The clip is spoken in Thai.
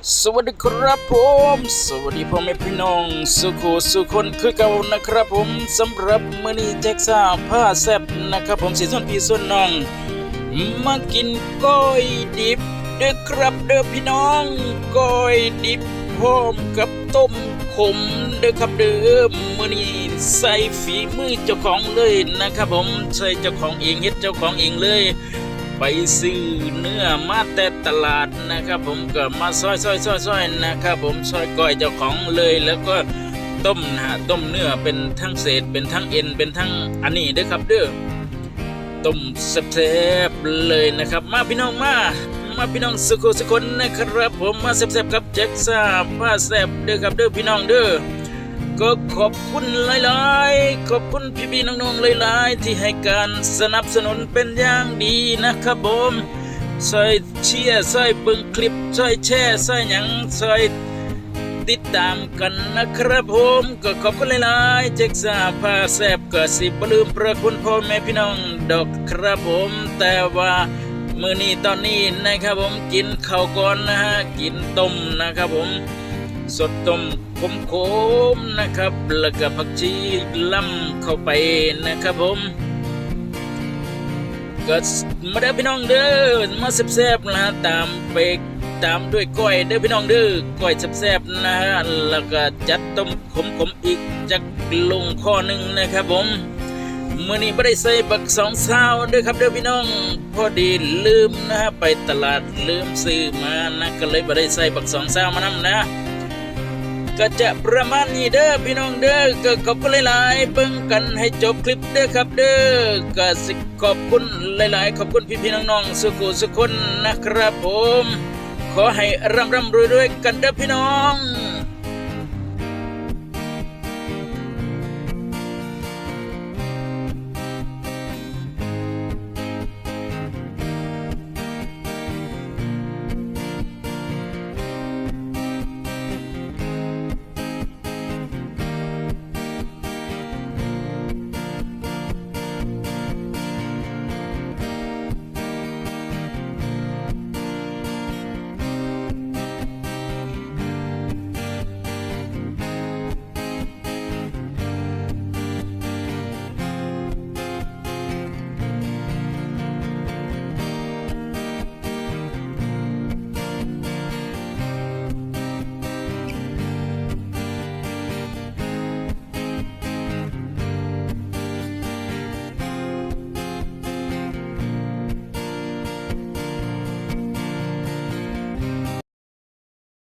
สวัสดีครับผม สวัสดีพ่อแม่พี่น้อง สุขสุคนคือเก่านะครับผมสำหรับมื้อนี้แจ็คซ่าผ้าแซบนะครับผมสีส้นพี่ส้นน้อง มากินก้อยดิบเด้อครับเด้อพี่น้องก้อยดิบพร้อมกับต้มขมเด้อครับเด้อมื้อนี้ใส่ฝีมือเจ้าของเลยนะครับผมใส่เจ้าของเองเฮ็ดเจ้าของเองเลย ไปซื้อเนื้อมาแต่ตลาดนะครับผมก็มาซอยซอยซอยซอยนะครับผมซอยก้อยเจ้าของเลยแล้วก็ต้มนะฮะต้มเนื้อเป็นทั้งเศษเป็นทั้งเอ็นเป็นทั้งอันนี้เด้อครับเด้อต้มแซ่บๆเลยนะครับ มาพี่น้องมามาพี่น้องสุขสุคนนะครับผมมาแซ่บๆครับแจ็คซ่าผ้าแซ่บเด้อครับเด้อพี่น้องเด้อ ก็ขอบคุณหลายๆ ขอบคุณพี่ๆน้องๆหลายๆ ที่ให้การสนับสนุนเป็นอย่างดีนะครับผมใส่เชียร์ใส่เบิ่งคลิปใส่แชร์ใส่หยังใส่ติดตามกันนะครับผมก็ขอบคุณหลายๆเจ็กซาพาแซบก็สิบลืมประคุณพ่อแม่พี่น้องดอกครับผม แต่ว่ามือนี้ตอนนี้นะครับผมกินข้าวก่อนนะฮะกินต้มนะครับผม สดต้มขมขมนะครับ แล้วก็ผักชีล่ำเข้าไปนะครับผมก็มาเด้พี่น้องเด้อมาแซ่บๆนะตามไปตามด้วยก้อยเด้อพี่น้องเด้อก้อยแซ่บๆนะฮะแล้วก็จัดต้มขมๆอีกจักลงข้อหนึ่งนะครับผมเมื่อนี้ไม่ได้ใส่บักสองซาวเด้อครับเด้อพี่น้องพอดีลืมนะฮะไปตลาดลืมซื้อมานะก็เลยไม่ได้ใส่บักสองซาวมานำนะ ก็จะประมาณนี้เด้อพี่น้องเด้อก็ขอบคุณหลาย ๆ เบิ่งกันให้จบคลิปเด้อครับเด้อก็สิขอบคุณหลาย ๆ ขอบคุณพี่ ๆ น้อง ๆ สุขุสุคนนะครับผม ขอให้ร่ำร่ำรวยรวยกันเด้อพี่น้อง